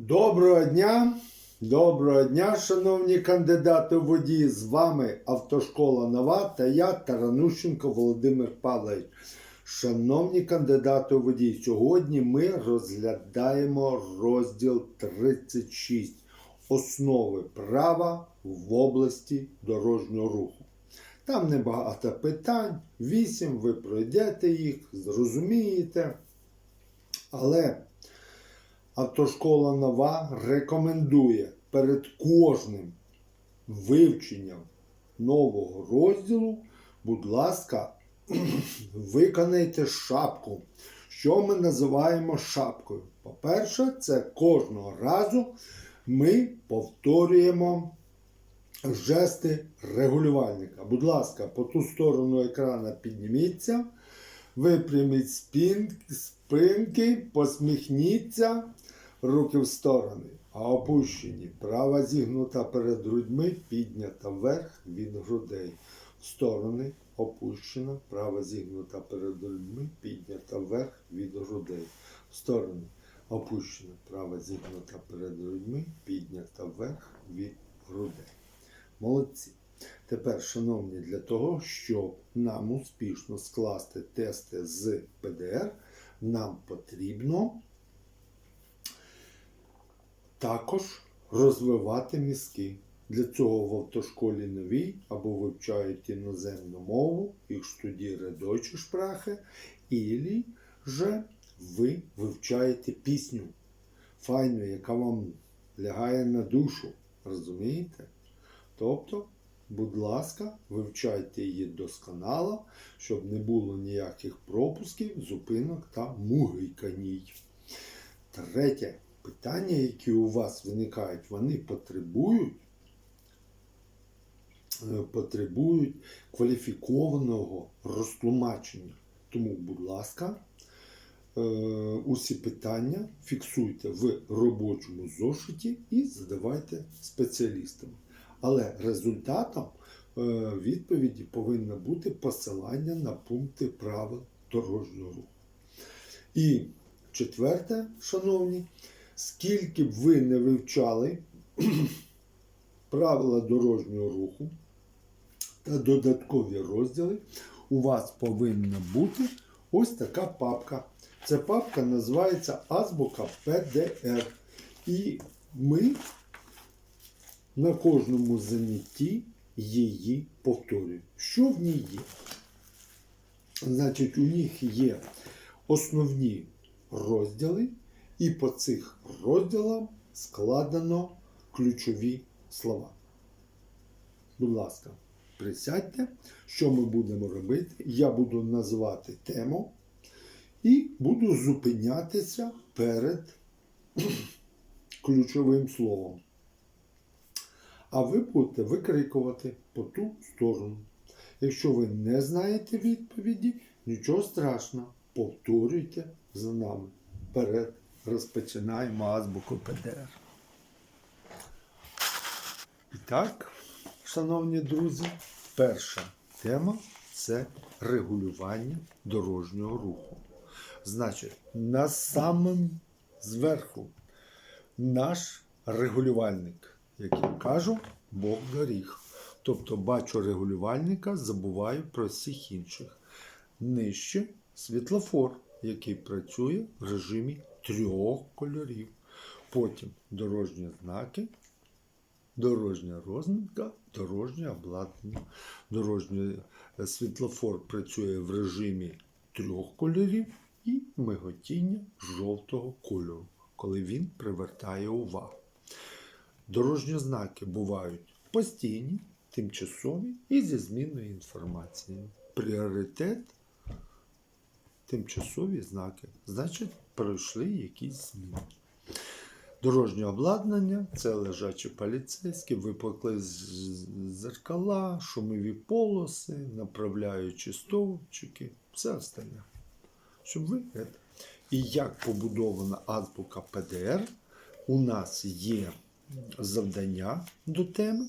Доброго дня! Доброго дня, шановні кандидати у водії! З вами Автошкола Нова та я Таранущенко Володимир Павлович. Шановні кандидати у водії, сьогодні ми розглядаємо розділ 36 Основи права в області дорожнього руху. Там небагато питань, 8, ви пройдете їх, зрозумієте. Але Автошкола Нова рекомендує перед кожним вивченням нового розділу, будь ласка, виконайте шапку. Що ми називаємо шапкою? По-перше, це кожного разу ми повторюємо жести регулювальника. Будь ласка, по ту сторону екрана підніміться, випряміть спинки, посміхніться, руки в сторони, а опущені. Права зігнута перед грудьми, піднята вверх від грудей. В сторони опущена, права зігнута перед грудьми, піднята вверх від грудей. В сторони опущена, права зігнута перед грудьми, піднята вверх від грудей. Молодці. Тепер, шановні, для того, щоб нам успішно скласти тести з ПДР, нам потрібно також розвивати мізки. Для цього в автошколі новій або вивчають іноземну мову, їх штудіре Deutsche Sprache, ілі же ви вивчаєте пісню файну, яка вам лягає на душу. Розумієте? Тобто, будь ласка, вивчайте її досконало, щоб не було ніяких пропусків, зупинок та мугиканій. Третє питання, які у вас виникають, вони потребують, е, потребують кваліфікованого розтлумачення. Тому, будь ласка, е, усі питання фіксуйте в робочому зошиті і задавайте спеціалістам. Але результатом е, відповіді повинно бути посилання на пункти правил дорожнього руху. І четверте, шановні, скільки б ви не вивчали правила дорожнього руху та додаткові розділи, у вас повинна бути ось така папка. Ця папка називається Азбука ПДР. І ми на кожному занятті її повторюємо. Що в ній є? Значить, у них є основні розділи, і по цих розділам складено ключові слова. Будь ласка, присядьте, що ми будемо робити. Я буду називати тему і буду зупинятися перед ключовим словом. А ви будете викрикувати по ту сторону. Якщо ви не знаєте відповіді, нічого страшного, повторюйте за нами. Вперед розпочинаємо азбуку ПДР. І так, шановні друзі, перша тема це регулювання дорожнього руху. Значить, на самому зверху наш регулювальник, як я кажу, Бог доріг. Тобто бачу регулювальника, забуваю про всіх інших. Нижче світлофор, який працює в режимі трьох кольорів. Потім дорожні знаки, дорожня розмітка, дорожнє обладнання. Дорожній е, світлофор працює в режимі трьох кольорів і миготіння жовтого кольору, коли він привертає увагу. Дорожні знаки бувають постійні, тимчасові і зі зміною інформації. Пріоритет тимчасові знаки. Значить, пройшли якісь зміни. Дорожнє обладнання це лежачі поліцейські, випекли зеркала, шумові полоси, направляючі стовпчики, все остальне. Щоб ви. І як побудована азбука ПДР, у нас є завдання до теми,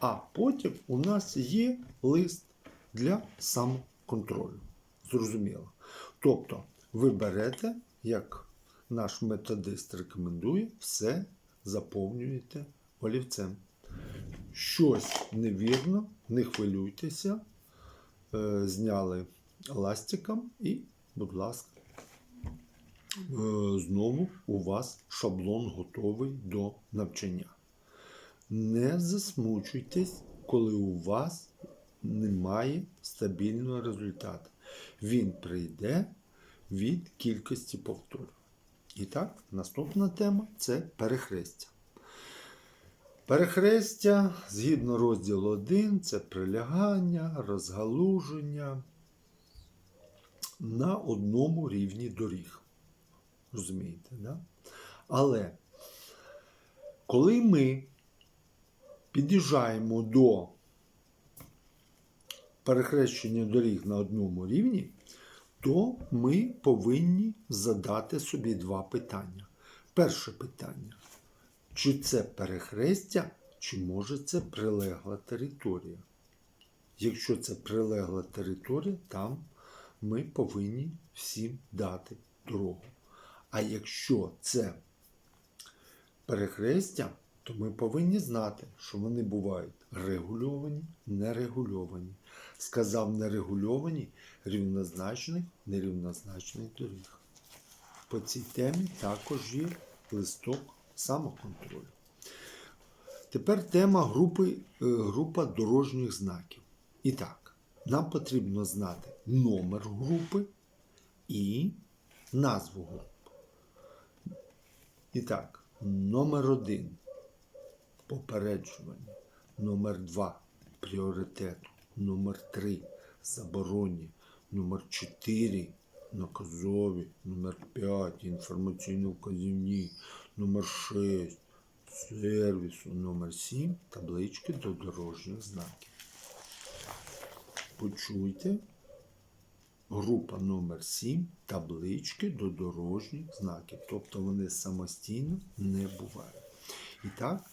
а потім у нас є лист для самоконтролю. Зрозуміло. Тобто, ви берете як наш методист рекомендує, все заповнюєте олівцем. Щось невірно, не хвилюйтеся. Е, Зняли ластиком і, будь ласка, е, знову у вас шаблон готовий до навчання. Не засмучуйтесь, коли у вас немає стабільного результату. Він прийде від кількості повторів. І так, наступна тема це перехрестя. Перехрестя, згідно розділу 1, це прилягання, розгалуження на одному рівні доріг. Розумієте, да? Але коли ми під'їжджаємо до перехрещення доріг на одному рівні, то ми повинні задати собі два питання. Перше питання: чи це перехрестя, чи може це прилегла територія? Якщо це прилегла територія, там ми повинні всім дати дорогу. А якщо це перехрестя, то ми повинні знати, що вони бувають регульовані, нерегульовані. Сказав нерегульовані рівнозначних, нерівнозначних доріг. По цій темі також є листок самоконтролю. Тепер тема групи, е, група дорожніх знаків. І так, нам потрібно знати номер групи і назву групи. І так, номер один попереджування, номер два. Пріоритету, номер три. Заборонні, номер чотири. Наказові, номер 5 інформаційно-вказівні, номер 6 сервісу, номер 7 таблички до дорожніх знаків. Почуйте. Група номер 7 таблички до дорожніх знаків. Тобто вони самостійно не бувають. І так,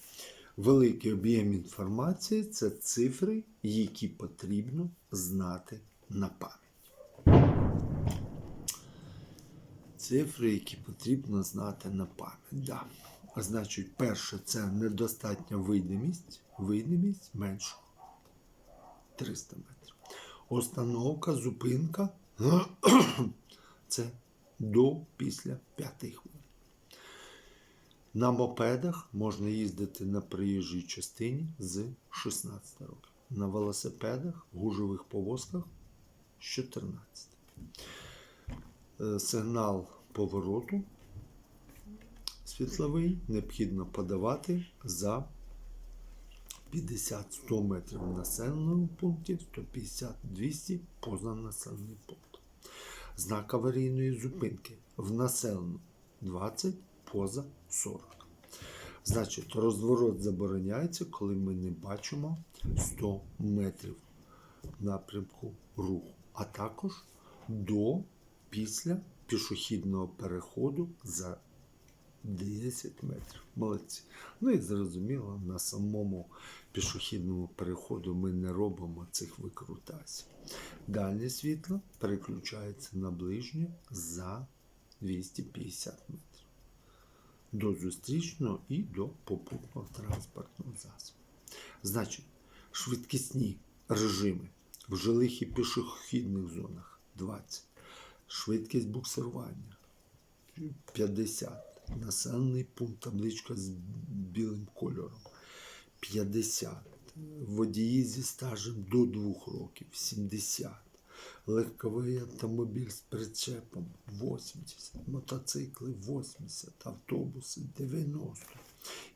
великий об'єм інформації це цифри, які потрібно знати на пам'ять. Цифри, які потрібно знати на пам'ять. Да. Значить, перше, це недостатня видимість. Видимість менше 300 метрів. Остановка, зупинка це до після 5 хвилин. На мопедах можна їздити на проїжджій частині з 16 років. На велосипедах, гужових повозках з 14. Е, Сигнал повороту світловий необхідно подавати за 50-100 метрів в населеному пункті, 150-200 поза населеним пунктом. Знак аварійної зупинки в населеному 20 поза 40. Значить, розворот забороняється, коли ми не бачимо 100 метрів напрямку руху, а також до після пішохідного переходу за 10 метрів. Молодці. Ну і зрозуміло, на самому пішохідному переходу ми не робимо цих викрутасів. Дальнє світло переключається на ближнє за 250 метрів. До зустрічного і до попутного транспортного засобу. Значить, швидкісні режими в жилих і пішохідних зонах 20. Швидкість буксирування 50 населений пункт, табличка з білим кольором. 50. Водії зі стажем до 2 років 70. Легковий автомобіль з причепом 80, мотоцикли 80, автобуси 90.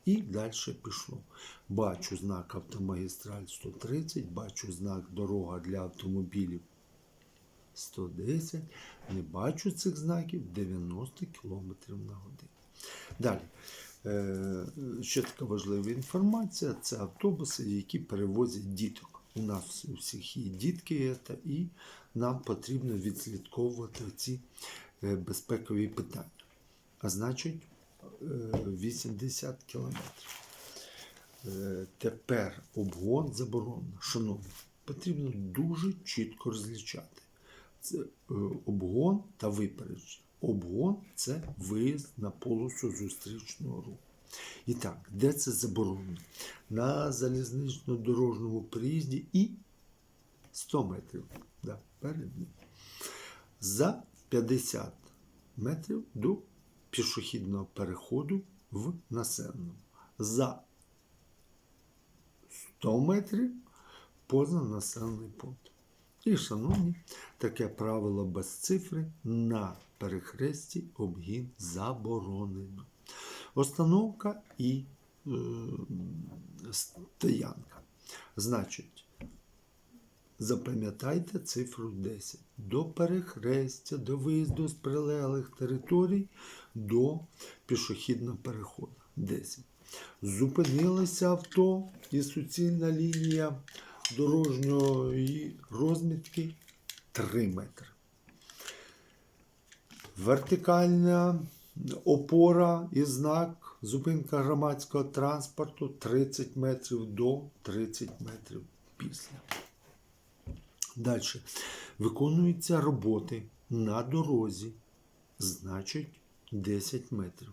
І далі пішло. Бачу знак автомагістраль 130, бачу знак дорога для автомобілів 110. Не бачу цих знаків 90 км на годину. Далі. Е, Ще така важлива інформація це автобуси, які перевозять діток. У нас у всіх є дітки, і нам потрібно відслідковувати ці е, безпекові питання. А значить, е, 80 кілометрів. Е, Тепер обгон заборонено. Шановні, потрібно дуже чітко розлічати. Це е, обгон та випередження. обгон це виїзд на полосу зустрічного руху. І так, де це заборонено? На залізнично-дорожньому приїзді і 100 метрів да, перед ним. За 50 метрів до пішохідного переходу в населеному. За 100 метрів поза населений пункт. І, шановні, таке правило без цифри на перехресті обгін заборонено. Остановка і е, стоянка. Значить, запам'ятайте цифру 10. До перехрестя, до виїзду з прилеглих територій до пішохідного переходу. 10. Зупинилося авто і суцільна лінія дорожньої розмітки 3 метри. Вертикальна опора і знак зупинка громадського транспорту 30 метрів до 30 метрів після. Далі. Виконуються роботи на дорозі, значить 10 метрів.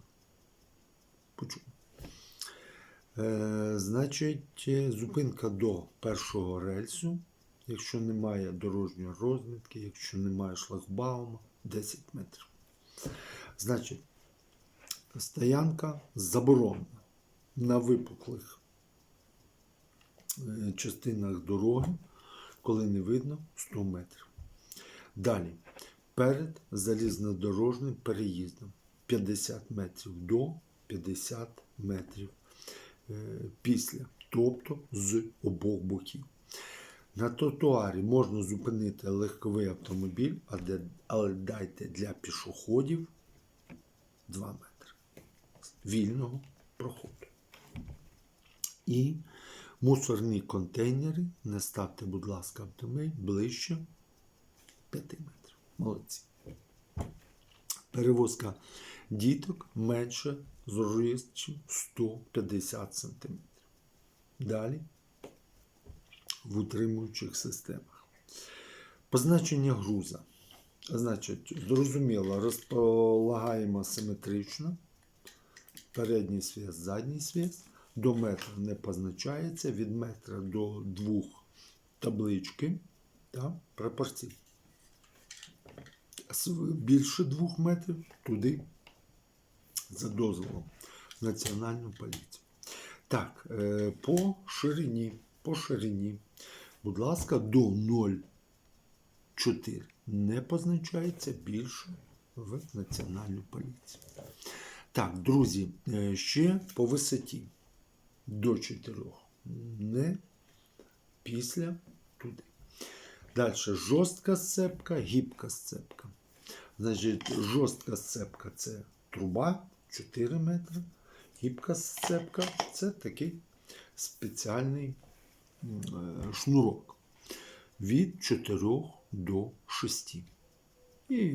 Почув. Е, значить, зупинка до першого рельсу, якщо немає дорожньої розмітки, якщо немає шлагбаума, 10 метрів. Значить, стоянка заборонена на випуклих е, частинах дороги, коли не видно 100 метрів. Далі, перед залізнодорожним переїздом 50 метрів до 50 метрів е, після, тобто з обох боків. На тротуарі можна зупинити легковий автомобіль, але дайте для пішоходів 2 метри вільного проходу. І мусорні контейнери не ставте, будь ласка, автомобіль ближче 5 метрів. Молодці. Перевозка діток менше з 150 см. Далі в утримуючих системах. Позначення груза. Значить, зрозуміло, розполагаємо симетрично. Передній свіст, задній свіст. До метра не позначається, від метра до двох таблички та пропорцій. Більше двох метрів туди за дозволом Національної поліції. Так, е, по ширині, по ширині, будь ласка, до 0,4 не позначається більше в Національній поліції. Так, друзі, е, ще по висоті до 4. Не після туди. Далі жорстка сцепка, гібка сцепка. Значить, жорстка сцепка це труба 4 метри. Гібка сцепка це такий спеціальний е, шнурок від 4 до 6. І,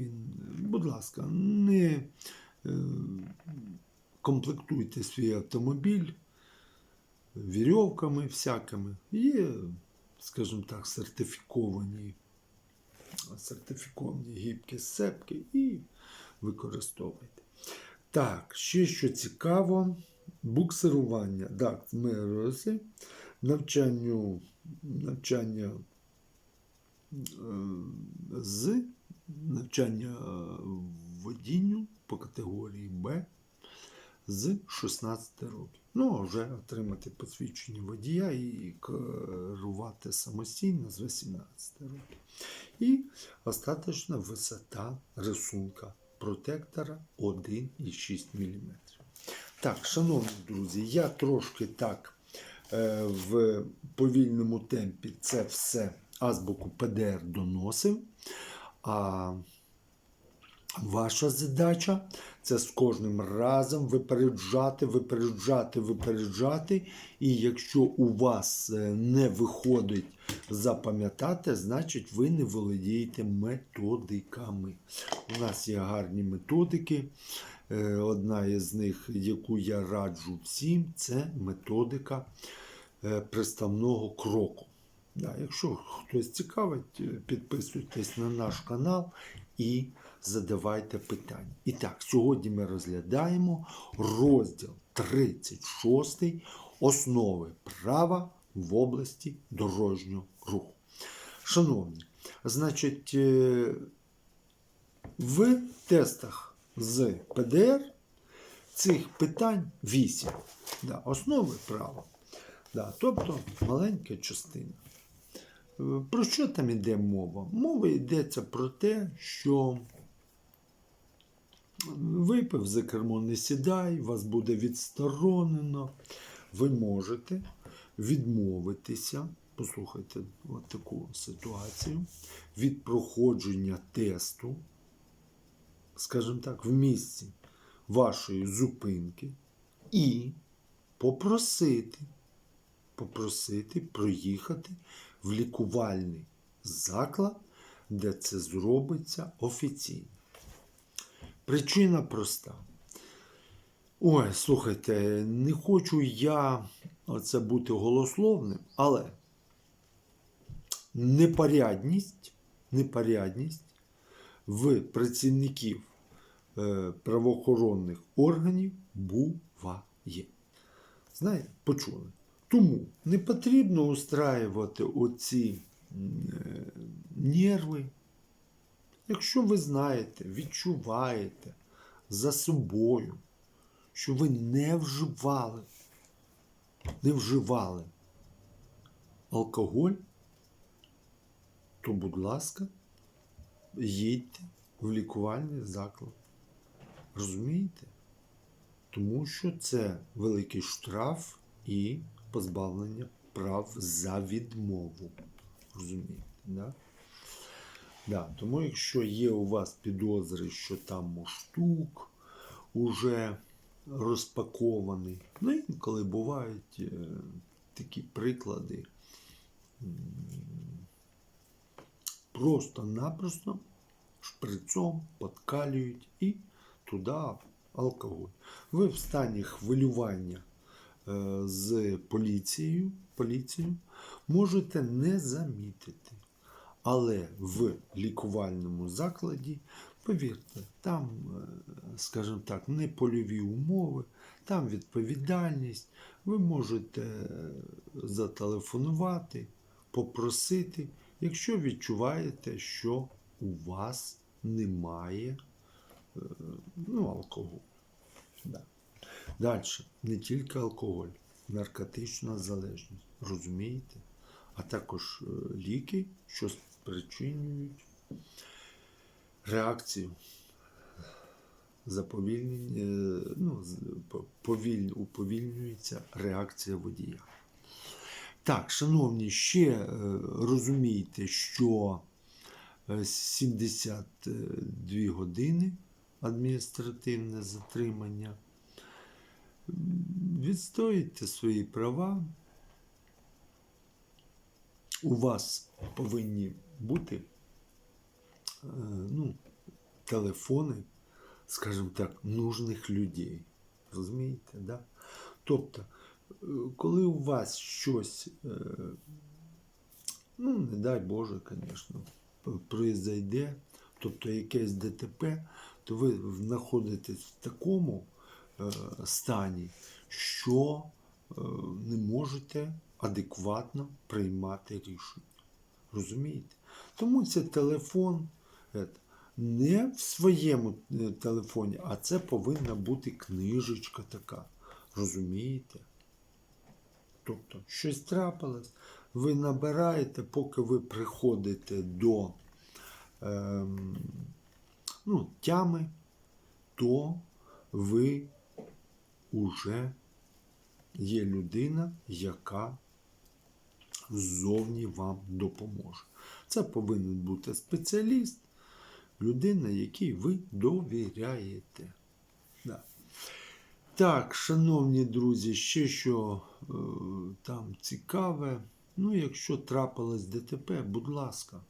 будь ласка, не комплектуйте свій автомобіль вірьовками всякими. Є, скажімо так, сертифіковані, сертифіковані гібкі сцепки і використовуйте. Так, ще що цікаво, буксирування. Так, росли. Навчанню, навчання е, з навчання водінню по категорії Б з 16 років. Ну, а вже отримати посвідчення водія і керувати самостійно з 18 років. І остаточна висота рисунка протектора 1,6 мм. Так, шановні друзі, я трошки так е, в повільному темпі це все азбуку ПДР доносив. А Ваша задача це з кожним разом випереджати, випереджати, випереджати. І якщо у вас е, не виходить запам'ятати, значить ви не володієте методиками. У нас є гарні методики. Е, Одна із них, яку я раджу всім, це методика е, приставного кроку. Якщо хтось цікавить, підписуйтесь на наш канал і задавайте питання. І так, сьогодні ми розглядаємо розділ 36 основи права в області дорожнього руху. Шановні, значить, е, в тестах з ПДР цих питань 8. Да, основи права. Да, тобто маленька частина. Е, Про що там йде мова? Мова йдеться про те, що випив за кермо не сідай, вас буде відсторонено. Ви можете відмовитися, послухайте от таку ситуацію, від проходження тесту, скажімо так, в місці вашої зупинки і попросити, попросити проїхати в лікувальний заклад, де це зробиться офіційно. Причина проста. Ой, слухайте, не хочу я оце бути голословним, але непорядність, непорядність в працівників е, правоохоронних органів буває. Знаєте, почули. Тому не потрібно устраювати оці е, нерви. Якщо ви знаєте, відчуваєте за собою, що ви не вживали, не вживали алкоголь, то, будь ласка, їдьте в лікувальний заклад. Розумієте? Тому що це великий штраф і позбавлення прав за відмову. Розумієте? Да? Да, тому якщо є у вас підозри, що там муштук уже розпакований, ну інколи бувають е, такі приклади. Просто-напросто шприцом подкалюють і туди алкоголь. Ви в стані хвилювання е, з поліцією, поліцією можете не замітити. Але в лікувальному закладі, повірте, там, е, скажімо так, не польові умови, там відповідальність. Ви можете е, зателефонувати, попросити, якщо відчуваєте, що у вас немає е, ну, алкоголю. Да. Далі, не тільки алкоголь, наркотична залежність, розумієте? А також ліки, що спричинюють реакцію заповільнення, е, ну, повіль, уповільнюється реакція водія. Так, шановні, ще е, розумійте, що е, 72 години адміністративне затримання. Відстоїте свої права. У вас повинні бути е, ну, телефони, скажімо так, нужних людей. Розумієте? Да? Тобто, е, коли у вас щось, е, ну, не дай Боже, звісно, произойде, тобто якесь ДТП, то ви знаходитесь в такому стані, що не можете адекватно приймати рішення. Розумієте? Тому це телефон е, не в своєму е, телефоні, а це повинна бути книжечка така. Розумієте? Тобто, щось трапилось, ви набираєте, поки ви приходите до ем, ну, тями, то ви вже є людина, яка ззовні вам допоможе. Це повинен бути спеціаліст, людина, якій ви довіряєте. Да. Так, шановні друзі, ще що е, там цікаве. Ну, якщо трапилось ДТП, будь ласка,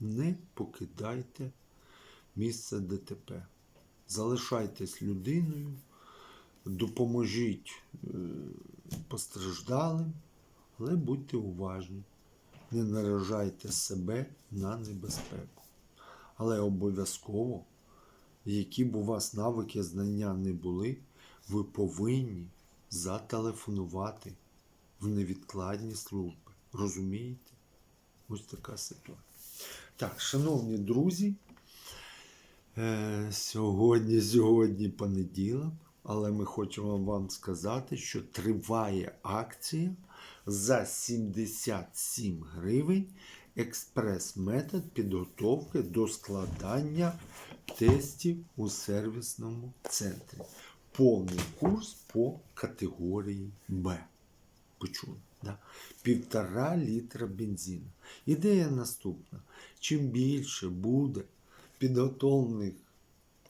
не покидайте місце ДТП. Залишайтесь людиною, допоможіть е, постраждалим, але будьте уважні, не наражайте себе на небезпеку. Але обов'язково які б у вас навики знання не були, ви повинні зателефонувати в невідкладні служби. Розумієте? Ось така ситуація. Так, шановні друзі, е, сьогодні, сьогодні понеділок, але ми хочемо вам сказати, що триває акція за 77 гривень експрес-метод підготовки до складання тестів у сервісному центрі. Повний курс по категорії Б. Почули? Да? Півтора літра бензину. Ідея наступна. Чим більше буде підготовлених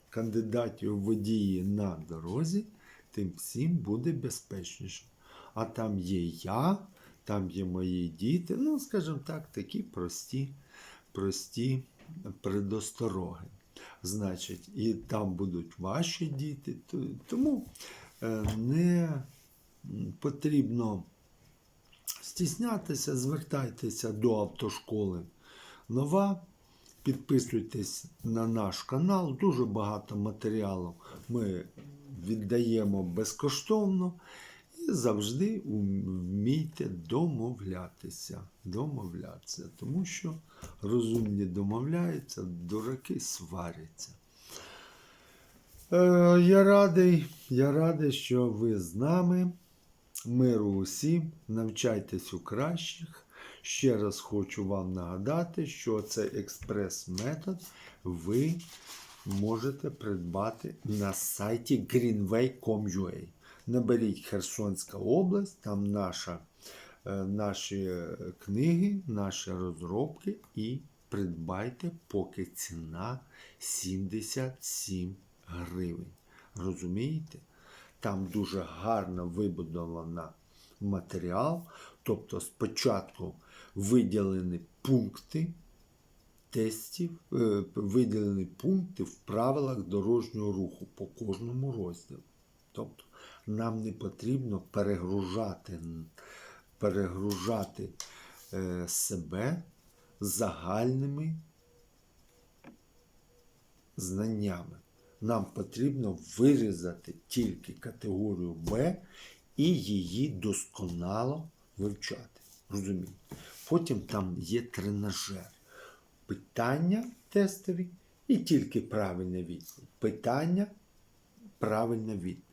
кандидатів водії на дорозі, тим всім буде безпечніше. А там є я, там є мої діти. Ну, скажімо так, такі прості, прості предостороги. Значить, і там будуть ваші діти. Тому е, не потрібно стіснятися, звертайтеся до автошколи нова. Підписуйтесь на наш канал, дуже багато матеріалу ми віддаємо безкоштовно і завжди вмійте домовлятися. Домовлятися, тому що розумні домовляються, дураки сваряться. Е, я радий, я радий, що ви з нами. Миру усім, навчайтесь у кращих. Ще раз хочу вам нагадати, що цей експрес-метод ви можете придбати на сайті greenway.com.ua. Наберіть Херсонська область, там наша, е, наші е, книги, наші розробки і придбайте, поки ціна 77 гривень. Розумієте? Там дуже гарно вибудована матеріал. Тобто спочатку виділені пункти тестів, е, виділені пункти в правилах дорожнього руху по кожному розділу. Тобто нам не потрібно перегружати, перегружати е, себе загальними знаннями. Нам потрібно вирізати тільки категорію Б і її досконало вивчати. Розумієте? Потім там є тренажер. Питання тестові і тільки правильна відповідь. Питання, правильна відповідь.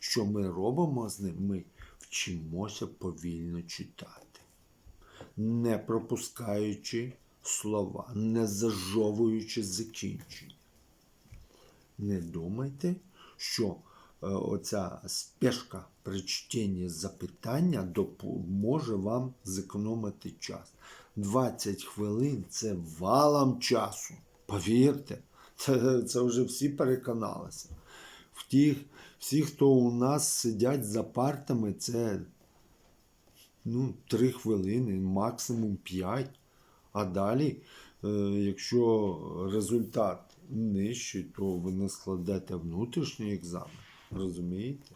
Що ми робимо з ним? Ми вчимося повільно читати, не пропускаючи слова, не зажовуючи закінчення. Не думайте, що е, оця спешка при чтенні запитання допоможе вам зекономити час. 20 хвилин це валом часу. Повірте, це, це вже всі переконалися. В тих, всі, хто у нас сидять за партами, це ну, 3 хвилини, максимум 5. А далі, е, якщо результат нижчий, то ви не складете внутрішній екзамен. Розумієте?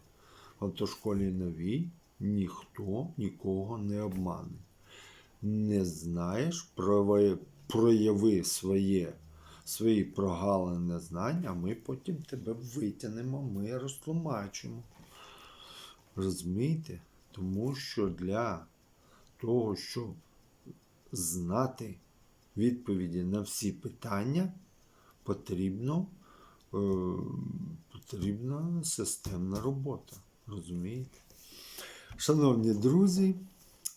В автошколі новій ніхто нікого не обмане. Не знаєш, прояви, прояви своє, свої прогалини знань, а ми потім тебе витягнемо, ми розтлумачимо. Розумієте? Тому що для того, щоб знати відповіді на всі питання, потрібно, е, потрібна системна робота. Розумієте? Шановні друзі,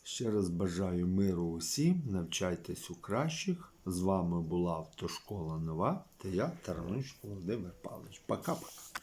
ще раз бажаю миру усім, навчайтесь у кращих. З вами була Автошкола Нова та я, Тарануч Володимир Павлович. Пока-пока.